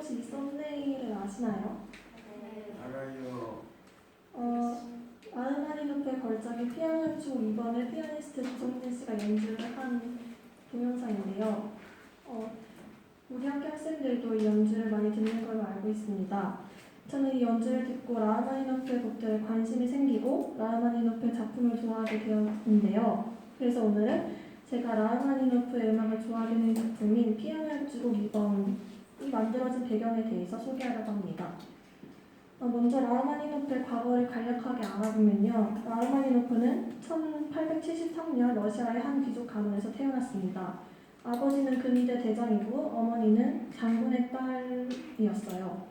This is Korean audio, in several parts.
혹시 이 썸네일을 아시나요? 알아요. 어, 아르마니노프의 걸작의 피아노 연주 2번을 피아니스트 조성진 씨가 연주를 한 동영상인데요. 어, 우리 학교 학생들도 이 연주를 많이 듣는 걸로 알고 있습니다. 저는 이 연주를 듣고 라흐마니노프의 곡들에 관심이 생기고 라흐마니노프의 작품을 좋아하게 되었는데요. 그래서 오늘은 제가 라흐마니노프의 음악을 좋아하게 된 작품인 피아노 연주곡 2번 이 만들어진 배경에 대해서 소개하려고 합니다. 어, 먼저 라흐마니노프의 과거를 간략하게 알아보면요. 라흐마니노프는 1873년 러시아의 한 귀족 가문에서 태어났습니다. 아버지는 금이대 대장이고 어머니는 장군의 딸이었어요.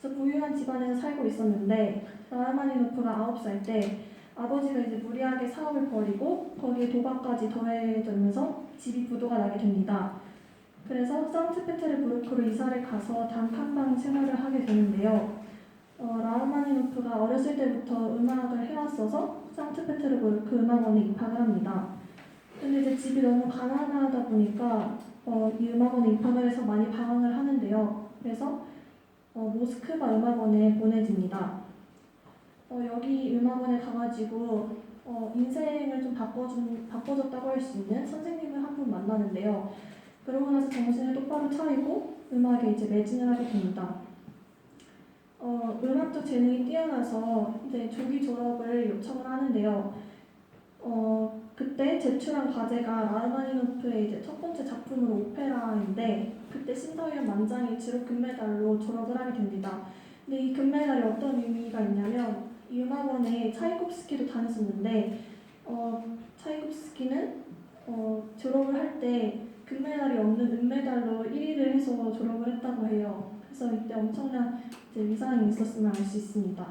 그래서 부유한 집안에서 살고 있었는데 라흐마니노프가 9살 때 아버지가 이제 무리하게 사업을 벌이고 거기에 도박까지 더해지면서 집이 부도가 나게 됩니다. 그래서 산트페테르부르크로 이사를 가서 단칸방 생활을 하게 되는데요. 어, 라흐마니노프가 어렸을 때부터 음악을 해왔어서 상트페테르부르크 음악원에 입학을 합니다. 근데 이제 집이 너무 가난하다 보니까 어, 이 음악원에 입학을 해서 많이 방황을 하는데요. 그래서 어, 모스크바 음악원에 보내집니다. 어, 여기 음악원에 가가지고 어, 인생을 좀 바꿔준, 바꿔줬다고 할 수 있는 선생님을 한 분 만나는데요. 그러고 나서 정신을 똑바로 차리고 음악에 이제 매진을 하게 됩니다. 어, 음악적 재능이 뛰어나서 이제 조기 졸업을 요청을 하는데요. 어, 그때 제출한 과제가 라흐마니노프의 이제 첫 번째 작품으로 오페라인데 그때 심사위원 만장이 주로 금메달로 졸업을 하게 됩니다. 근데 이 금메달이 어떤 의미가 있냐면 이 음악원에 차이콥스키도 다녔었는데 어, 차이콥스키는 어, 졸업을 할때 금메달이 없는 은메달로 1위를 해서 졸업을 했다고 해요. 그래서 이때 엄청난 위상이 있었음을 알 수 있습니다.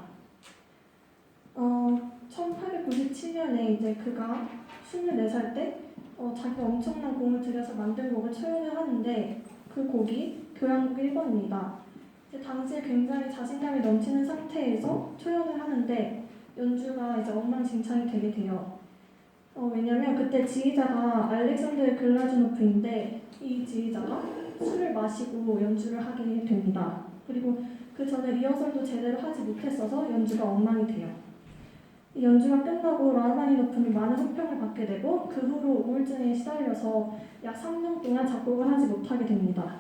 어, 1897년에 이제 그가 24살 때 어, 자기가 엄청난 공을 들여서 만든 곡을 초연을 하는데 그 곡이 교향곡 1번입니다. 당시에 굉장히 자신감이 넘치는 상태에서 초연을 하는데 연주가 이제 엉망진창이 되게 돼요. 어, 왜냐면 그때 지휘자가 알렉산드 글라즈노프인데 이 지휘자가 술을 마시고 연주를 하게 됩니다. 그리고 그 전에 리허설도 제대로 하지 못했어서 연주가 엉망이 돼요. 이 연주가 끝나고 라흐마니노프는 많은 호평을 받게 되고 그 후로 우울증에 시달려서 약 3년 동안 작곡을 하지 못하게 됩니다.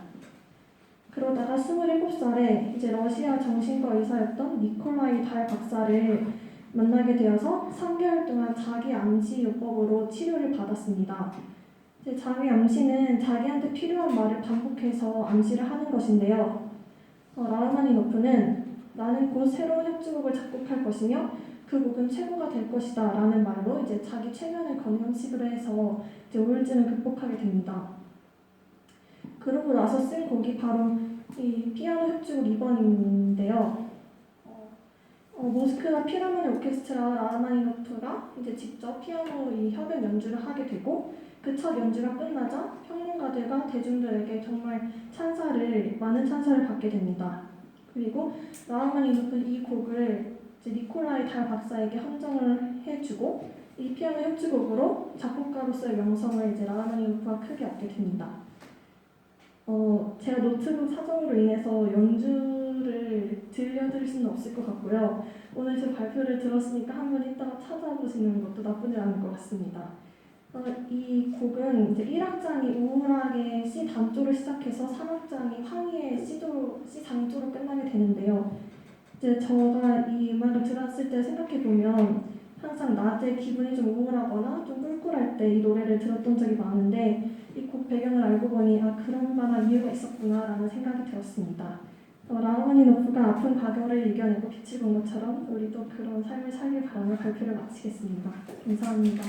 그러다가 27살에 이제 러시아 정신과 의사였던 니콜라이 달 박사를 만나게 되어서 3개월 동안 자기 암시 요법으로 치료를 받았습니다. 자기 암시는 자기한테 필요한 말을 반복해서 암시를 하는 것인데요. 어, 라흐마니노프는 나는 곧 새로운 협주곡을 작곡할 것이며 그 곡은 최고가 될 것이다 라는 말로 이제 자기 최면을 건강식으로 해서 이제 우울증을 극복하게 됩니다. 그러고 나서 쓴 곡이 바로 이 피아노 협주곡 2번인데요. 어, 모스크바 피라모니 오케스트라 라흐마니노프가 이제 직접 피아노 이 협연 연주를 하게 되고 그첫 연주가 끝나자 평론가들과 대중들에게 정말 찬사를 많은 찬사를 받게 됩니다. 그리고 라흐마니노프는 이 곡을 니콜라이 달 박사에게 헌정을 해주고 이 피아노 협주곡으로 작곡가로서의 명성을 이제 라흐마니노프가 크게 얻게 됩니다. 어, 제가 노트북 사정으로 인해서 연주를 들려드릴 수는 없을 것 같고요. 오늘 제 발표를 들었으니까 한번 이따가 찾아보시는 것도 나쁘지 않을 것 같습니다. 어, 이 곡은 이제 1악장이 우울하게 C 단조로 시작해서 3악장이 황희의 C조, C 장조로 끝나게 되는데요. 이제 제가 이 음악을 들었을 때 생각해 보면 항상 낮에 기분이 좀 우울하거나 좀 꿀꿀할 때 이 노래를 들었던 적이 많은데 이 곡 배경을 알고 보니 아 그런 만한 이유가 있었구나라는 생각이 들었습니다. 어, 라흐마니노프가 아픈 과거를 이겨내고 빛을 본 것처럼 우리도 그런 삶을 살길 바라며 발표를 마치겠습니다. 감사합니다.